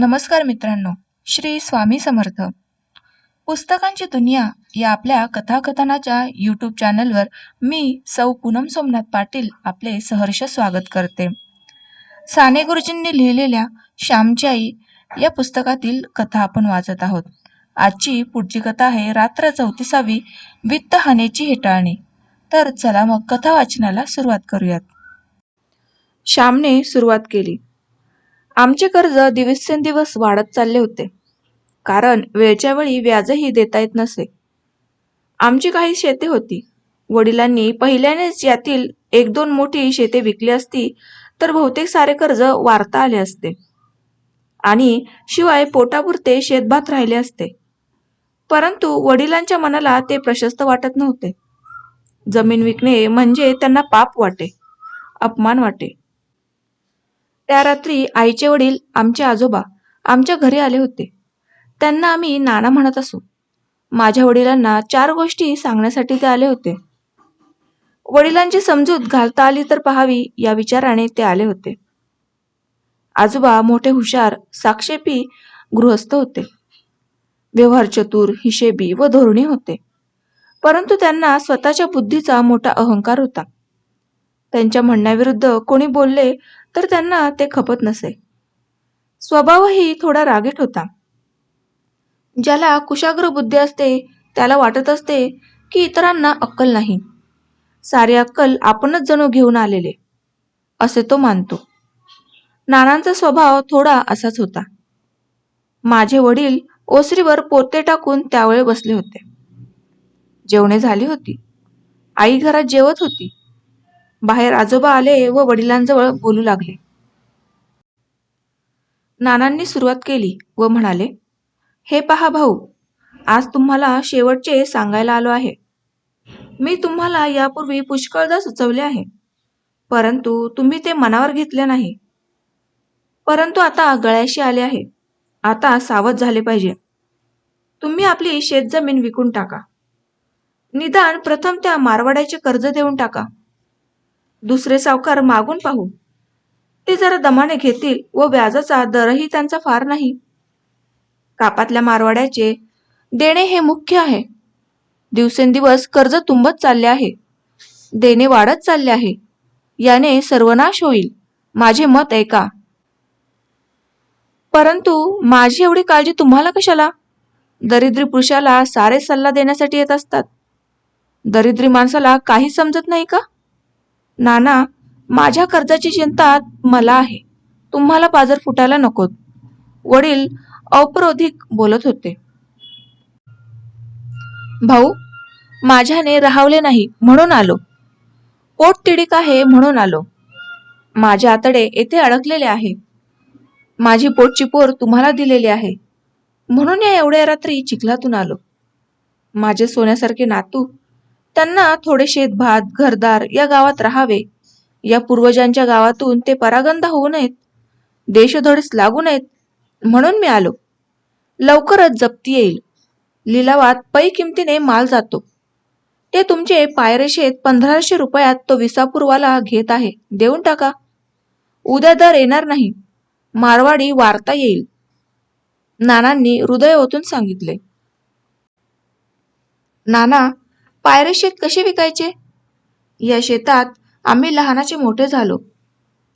नमस्कार मित्रांनो श्री स्वामी समर्थ. पुस्तकांची दुनिया या आपल्या कथाकथनाच्या यूट्यूब चॅनलवर मी सौ पूनम सोमनाथ पाटील आपले सहर्ष स्वागत करते. साने गुरुजींनी लिहिलेल्या श्यामची आई या पुस्तकातील कथा आपण वाचत आहोत. आजची पुढची कथा आहे रात्र चौतीसावी वित्तहानीची हेटाळणी. तर चला मग कथा वाचनाला सुरुवात करूयात. श्यामने सुरुवात केली. आमचे कर्ज दिवसेंदिवस वाढत चालले होते. कारण वेळच्या वेळी व्याजही देता येत नसे. आमची काही शेते होती. वडिलांनी पहिल्यानेच यातील एक दोन मोठी शेते विकली असती तर बहुतेक सारे कर्ज वारता आले असते. आणि शिवाय पोटापुरते शेतभात राहिले असते. परंतु वडिलांच्या मनाला ते प्रशस्त वाटत नव्हते. जमीन विकणे म्हणजे त्यांना पाप वाटे अपमान वाटे. त्या रात्री आईचे वडील आमचे आजोबा आमच्या घरी आले होते. त्यांना आम्ही नाना म्हणत असू. माझ्या वडिलांना चार गोष्टी सांगण्यासाठी ते आले होते. वडिलांची समजूत घालता आली तर पहावी या विचाराने ते आले होते. आजोबा मोठे हुशार साक्षेपी गृहस्थ होते. व्यवहार चतुर हिशेबी व धोरणी होते. परंतु त्यांना स्वतःच्या बुद्धीचा मोठा अहंकार होता. त्यांच्या म्हणण्याविरुद्ध कोणी बोलले तर त्यांना ते खपत नसे. स्वभावही थोडा रागीट होता. ज्याला कुशाग्र बुद्धी असते त्याला वाटत असते की इतरांना अक्कल नाही. सारी अक्कल आपणच जणू घेऊन आलेले असे तो मानतो. नानांचा स्वभाव थोडा असाच होता. माझे वडील ओसरीवर पोते टाकून त्यावेळी बसले होते. जेवणे झाली होती. आई घरात जेवत होती. बाहेर आजोबा आले व वडिलांजवळ बोलू लागले. नानांनी सुरुवात केली व म्हणाले हे पहा भाऊ आज तुम्हाला शेवटचे सांगायला आलो आहे. मी तुम्हाला यापूर्वी पुष्कळदा सुचवले आहे. परंतु तुम्ही ते मनावर घेतले नाही. परंतु आता गळ्याशी आले आहे. आता सावध झाले पाहिजे. तुम्ही आपली शेतजमीन विकून टाका. निदान प्रथम त्या मारवाड्याचे कर्ज देऊन टाका. दुसरे सावकार मागून पाहू. ते जरा दमाने घेतील व व्याजाचा दरही त्यांचा फार नाही. कापातल्या मारवाड्याचे देणे हे मुख्य आहे. दिवसेंदिवस कर्ज तुंबत चालले आहे. देणे वाढत चालले आहे. याने सर्वनाश होईल. माझे मत ऐका. परंतु माझी एवढी काळजी तुम्हाला कशाला? दरिद्री पुरुषाला सारे सल्ला देण्यासाठी येत असतात. दरिद्री माणसाला काही समजत नाही का? नाना माझ्या कर्जाची चिंता मला आहे. तुम्हाला पाजर फुटायला नकोत वडील औपरोधिक बोलत होते. भाऊ माझ्याने राहावले नाही म्हणून आलो. पोट तिडीक आहे म्हणून आलो. माझे आतडे येथे अडकलेले आहे. माझी पोटची पोर तुम्हाला दिलेली आहे. म्हणून या एवढ्या रात्री चिखलातून आलो. माझे सोन्यासारखे नातू त्यांना थोडे शेतभात घरदार या गावात राहावे. या पूर्वजांच्या गावातून ते परागंदा होऊ नयेत. देशधडीस लागू नयेत म्हणून मी आलो. लवकरच जप्ती येईल. लिलावात पै किमतीने माल जातो. ते तुमचे पायरे शेत पंधराशे रुपयात तो विसापूरवाला घेत आहे. देऊन टाका. उद्या दर येणार नाही. मारवाडी वार्ता येईल. नानांनी हृदय ओतून सांगितले. नाना पायरे शेत कसे विकायचे? या शेतात आम्ही लहानाचे मोठे झालो.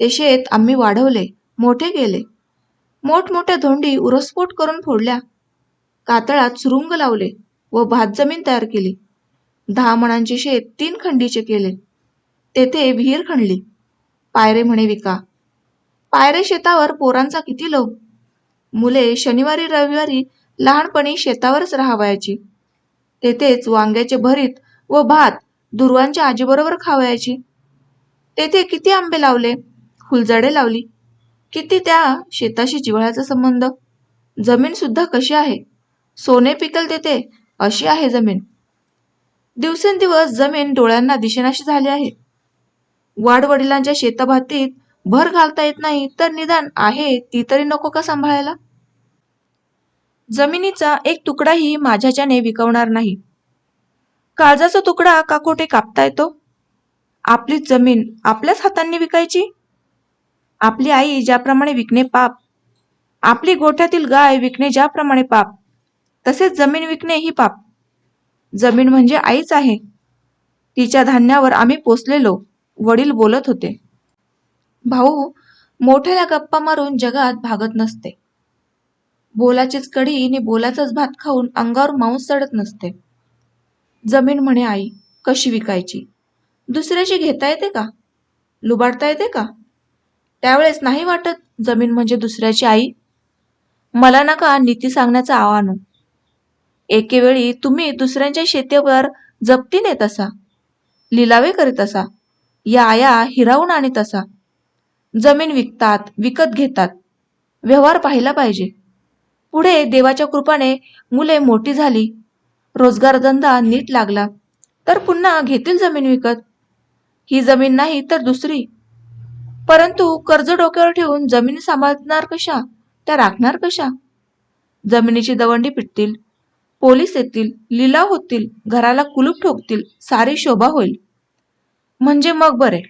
ते शेत आम्ही वाढवले मोठे केले. मोठमोठ्या धोंडी उरस्फोट करून फोडल्या. कातळात सुरुंग लावले व भात जमीन तयार केली. दहा मणांचे शेत तीन खंडीचे केले. तेथे विहीर खणली. पायरे म्हणे विका. पायरे शेतावर पोरांचा किती लोभ? मुले शनिवारी रविवारी लहानपणी शेतावरच राहावयाची. तेथेच वांग्याचे भरीत व भात दुर्वांच्या आजीबरोबर खावयाची. तेथे किती आंबे लावले? फुलझाडे लावली. किती त्या शेताशी जिव्हाळ्याचा संबंध? जमीन सुद्धा कशी आहे? सोने पिकल तेथे अशी आहे जमीन. दिवसेंदिवस जमीन डोळ्यांना दिशेनाशी झाली आहे. वाडवडिलांच्या शेताभातीत भर घालता येत नाही तर निदान आहे ती तरी नको का सांभाळायला? जमिनीचा एक तुकडाही माझ्याच्याने विकवणार नाही. काळजाचा तुकडा का कोठे कापता येतो? आपलीच जमीन आपल्याच हातांनी विकायची? आपली आई ज्याप्रमाणे विकणे पाप आपली गोठ्यातील गाय विकणे ज्याप्रमाणे पाप तसेच जमीन विकणे ही पाप. जमीन म्हणजे आईच आहे. तिच्या धान्यावर आम्ही पोचलेलो वडील बोलत होते. भाऊ मोठ्याला गप्पा मारून जगात भागत नसते. बोलाचीच कढी आणि बोलाचाच भात खाऊन अंगावर मांस चढत नसते. जमीन म्हणे आई कशी विकायची? दुसऱ्याची घेता येते का? लुबाडता येते का? त्यावेळेस नाही वाटत जमीन म्हणजे दुसऱ्याची आई. मला नका नीती सांगण्याचं आव्हान एकेवेळी तुम्ही दुसऱ्यांच्या शेतीवर जप्ती नेत असा लिलावे करीत असा या आया हिरावून आणीत असा. जमीन विकतात विकत घेतात. व्यवहार पाहिला पाहिजे. पुढे देवाच्या कृपाने मुले मोठी झाली. रोजगार धंदा नीट लागला तर पुन्हा घेतील जमीन विकत. ही जमीन नाही तर दुसरी. परंतु कर्ज डोक्यावर ठेवून जमीन सांभाळणार कशा? त्या राखणार कशा? जमिनीची दवंडी पिटतील पोलीस येतील लिलाव होतील घराला कुलूप ठोकतील सारी शोभा होईल. म्हणजे मग बरे.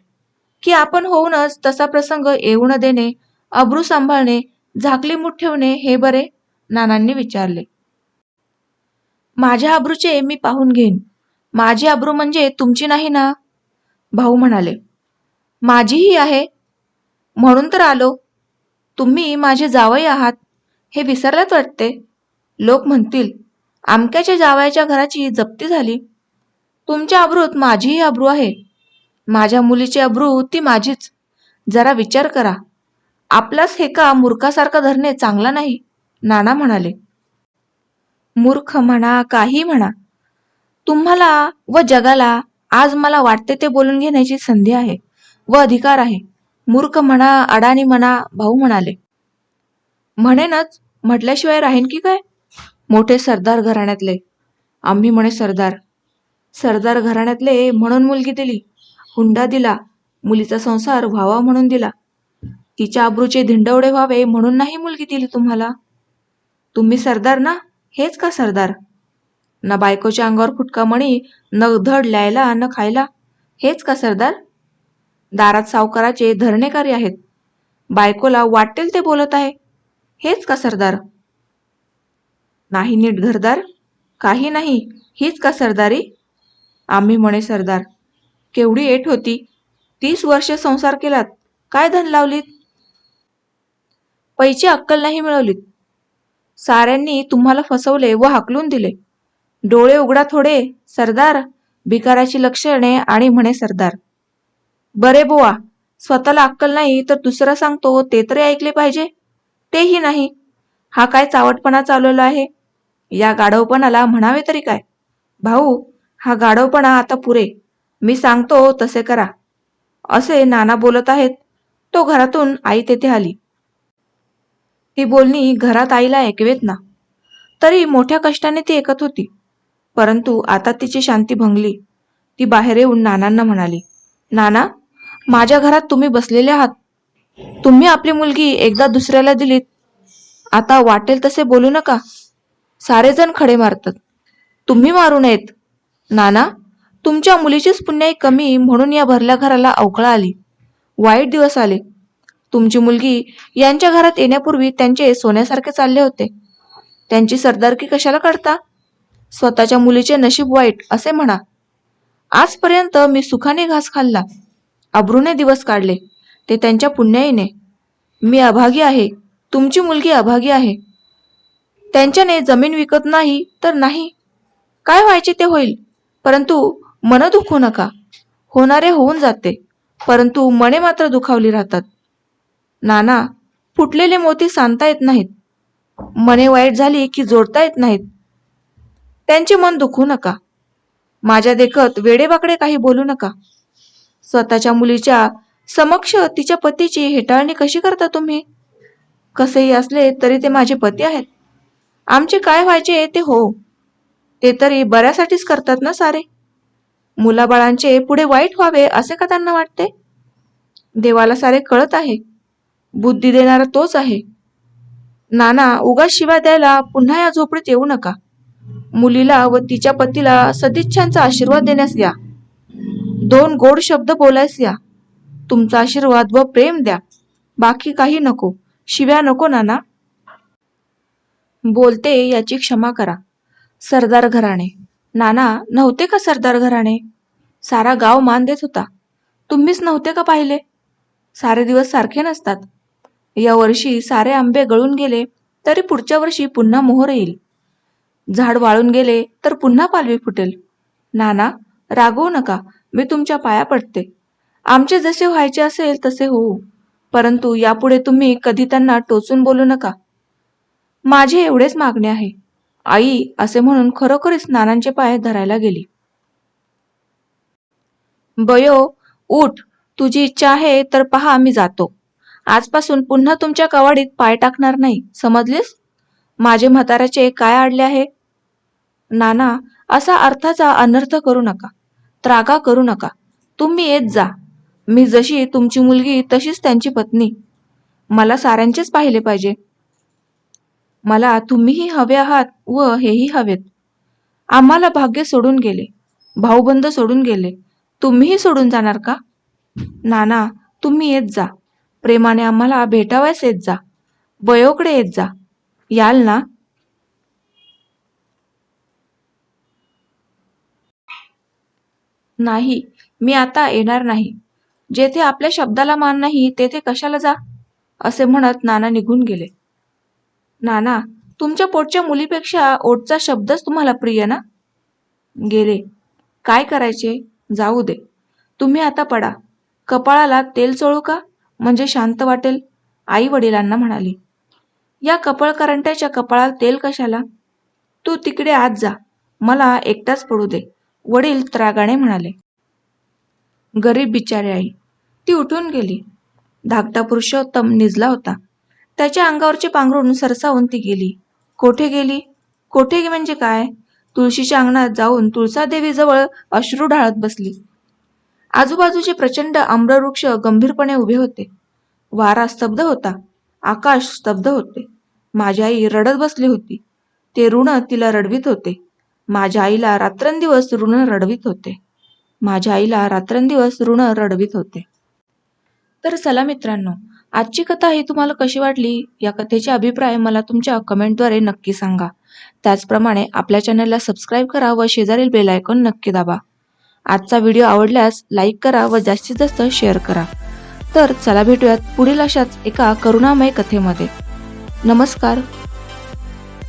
की आपण होऊनच तसा प्रसंग येऊ न देणे अब्रू सांभाळणे झाकली मूठ ठेवणे हे बरे? नानांनी विचारले. माझ्या अब्रूचे मी पाहून घेईन. माझी अब्रू म्हणजे तुमची नाही ना? भाऊ म्हणाले. माझीही आहे. म्हणून तर आलो. तुम्ही माझे जावई आहात. हे विसरल्यात वाटते. लोक म्हणतील आमक्याच्या जावयाच्या घराची जप्ती झाली. तुमच्या अब्रूत माझीही अब्रू आहे. माझ्या मुलीची अब्रू ती माझीच. जरा विचार करा. आपलाच हे का मूर्खासारखा धरणे चांगला नाही. नाना म्हणाले. मूर्ख म्हणा काही म्हणा. तुम्हाला व जगाला आज मला वाटते ते बोलून घेण्याची संधी आहे व अधिकार आहे. मूर्ख म्हणा अडाणी म्हणा भाऊ म्हणाले. म्हणेनच म्हटल्याशिवाय राहीन की काय? मोठे सरदार घराण्यातले. आम्ही म्हणे सरदार. सरदार घराण्यातले म्हणून मुलगी दिली. हुंडा दिला. मुलीचा संसार व्हावा म्हणून दिला. तिच्या अब्रूचे धिंडवडे व्हावे म्हणून नाही मुलगी दिली तुम्हाला? तुम्ही सरदार ना? हेच का सरदार? ना बायकोच्या अंगावर फुटका मणी न धड ल्यायला न खायला. हेच का सरदार? दारात सावकाराचे धरणेकारी आहेत. बायकोला वाटेल ते बोलत आहे. हेच का सरदार? नाही नीट घरदार? काही नाही. हीच का सरदारी? आम्ही म्हणे सरदार केवढी एट होती. तीस वर्ष संसार केलात. काय धन लावलीत? पैची अक्कल नाही मिळवलीत. साऱ्यांनी तुम्हाला फसवले व हाकलून दिले. डोळे उघडा थोडे सरदार. भिकाराची लक्षणे आणि म्हणे सरदार. बरे बोवा स्वतःला अक्कल नाही तर दुसरा सांगतो ते तरी ऐकले पाहिजे. तेही नाही. हा काय चावटपणा चालवला आहे? या गाढवपणाला म्हणावे तरी काय? भाऊ हा गाढवपणा आता पुरे. मी सांगतो तसे करा. असे नाना बोलत आहेत. तो घरातून आई तेथे आली. ही बोलणी घरात आईला ऐकवेत ना. तरी मोठ्या कष्टाने ती ऐकत होती. परंतु आता तिची शांती भंगली. ती बाहेर येऊन नानांना म्हणाली नाना माझ्या घरात तुम्ही बसलेले आहात. तुम्ही आपली मुलगी एकदा दुसऱ्याला दिलीत. आता वाटेल तसे बोलू नका. सारेजण खडे मारतात. तुम्ही मारू नयेत. नाना तुमच्या मुलीचीच पुण्याई कमी म्हणून या भरल्या घराला अवकळा आली. वाईट दिवस आले. तुमची मुलगी यांच्या घरात येण्यापूर्वी त्यांचे सोन्यासारखे चालले होते. त्यांची सरदारकी कशाला काढता? स्वतःच्या मुलीचे नशीब वाईट असे म्हणा. आजपर्यंत मी सुखाने घास खाल्ला. अब्रूने दिवस काढले. ते त्यांच्या पुण्याईने. मी अभागी आहे. तुमची मुलगी अभागी आहे. त्यांच्याने जमीन विकत नाही तर नाही. काय व्हायचे ते होईल. परंतु मन दुखू नका. होणारे होऊन जाते. परंतु मने मात्र दुखावली राहतात. नाना फुटलेले मोती सांधता येत नाहीत. मने वाईट झाली की जोडता येत नाहीत. त्यांचे मन दुखू नका. माझ्या देखत वेडेवाकडे काही बोलू नका. स्वतःच्या मुलीच्या समक्ष तिच्या पतीची हेटाळणी कशी करता तुम्ही? कसेही असले तरी ते माझे पती आहेत. आमचे काय व्हायचे ते हो. ते तरी बऱ्यासाठीच करतात ना सारे. मुलाबाळांचे पुढे वाईट व्हावे असे का त्यांना वाटते? देवाला सारे कळत आहे. बुद्धी देणारा तोच आहे. नाना उगा शिवा द्यायला पुन्हा या झोपडीत येऊ नका. मुलीला व तिच्या पतीला सदिच्छांचा आशीर्वाद देण्यास या. दोन गोड शब्द बोलायस या. तुमचा आशीर्वाद व प्रेम द्या. बाकी काही नको. शिव्या नको नाना. बोलते याची क्षमा करा. सरदार घराणे. नाना नव्हते का सरदार घराणे? सारा गाव मान देत होता. तुम्हीच नव्हते का पाहिले? सारे दिवस सारखे नसतात. या वर्षी सारे आंबे गळून गेले तरी पुढच्या वर्षी पुन्हा मोहर येईल. झाड वाळून गेले तर पुन्हा पालवी फुटेल. नाना रागवू नका मी तुमच्या पाया पडते. आमचे जसे व्हायचे असेल तसे होऊ. परंतु यापुढे तुम्ही कधी त्यांना टोचून बोलू नका. माझे एवढेच मागणे आहे. आई असे म्हणून खरोखरीच नानांचे पाय धरायला गेली. बयो उठ तुझी इच्छा आहे तर पहा मी जातो. आजपासून पुन्हा तुमच्या कवाडीत पाय टाकणार नाही समजलीस? माझे म्हाताऱ्याचे काय आडले आहे? नाना असा अर्थाचा अनर्थ करू नका. त्रागा करू नका. तुम्ही येत जा. मी जशी तुमची मुलगी तशीच त्यांची पत्नी. मला साऱ्यांचेच पाहिले पाहिजे. मला तुम्हीही हवे आहात व हेही हवेत. आम्हाला भाग्य सोडून गेले. भाऊबंद सोडून गेले. तुम्हीही सोडून जाणार का? नाना तुम्ही येत जा. प्रेमाने आम्हाला भेटावयास येत जा. बयोकडे येत जा. याल ना? नाही मी आता येणार नाही. जेथे आपल्या शब्दाला मान नाही तेथे कशाला जा? असे म्हणत नाना निघून गेले. नाना तुमच्या पोटच्या मुलीपेक्षा ओटचा शब्दच तुम्हाला प्रिय ना? गेले. काय करायचे? जाऊ दे. तुम्ही आता पडा. कपाळाला तेल चोळू का? म्हणजे शांत वाटेल आई वडिलांना म्हणाली. या कपाळकरंट्याच्या कपाळाला तेल कशाला? तू तिकडे आत जा मला एकटाच पडू दे वडील त्रागाने म्हणाले. गरीब बिचारी आई ती उठून गेली. धाकटा पुरुषोत्तम निजला होता. त्याच्या अंगावरचे पांघरून सरसावून ती गेली. कोठे गेली? कोठे म्हणजे काय? तुळशीच्या अंगणात जाऊन तुळसादेवीजवळ अश्रू ढाळत बसली. आजूबाजूचे प्रचंड आम्रवृक्ष गंभीरपणे उभे होते. वारा स्तब्ध होता. आकाश स्तब्ध होते. माझी आई रडत बसली होती. ते ऋण तिला रडवीत होते. माझ्या आईला रात्रंदिवस ऋण रडवीत होते. माझ्या आईला रात्रंदिवस ऋण रडवीत होते. तर चला मित्रांनो आजची कथा ही तुम्हाला कशी वाटली? या कथेचे अभिप्राय मला तुमच्या कमेंटद्वारे नक्की सांगा. त्याचप्रमाणे आपल्या चॅनलला सबस्क्राईब करा व शेजारील बेल आयकॉन नक्की दाबा. आजचा व्हिडिओ आवडल्यास लाईक करा व जास्तीत जास्त शेअर करा. तर चला भेटूयात पुढील अशाच एका करुणामय कथेमध्ये. नमस्कार.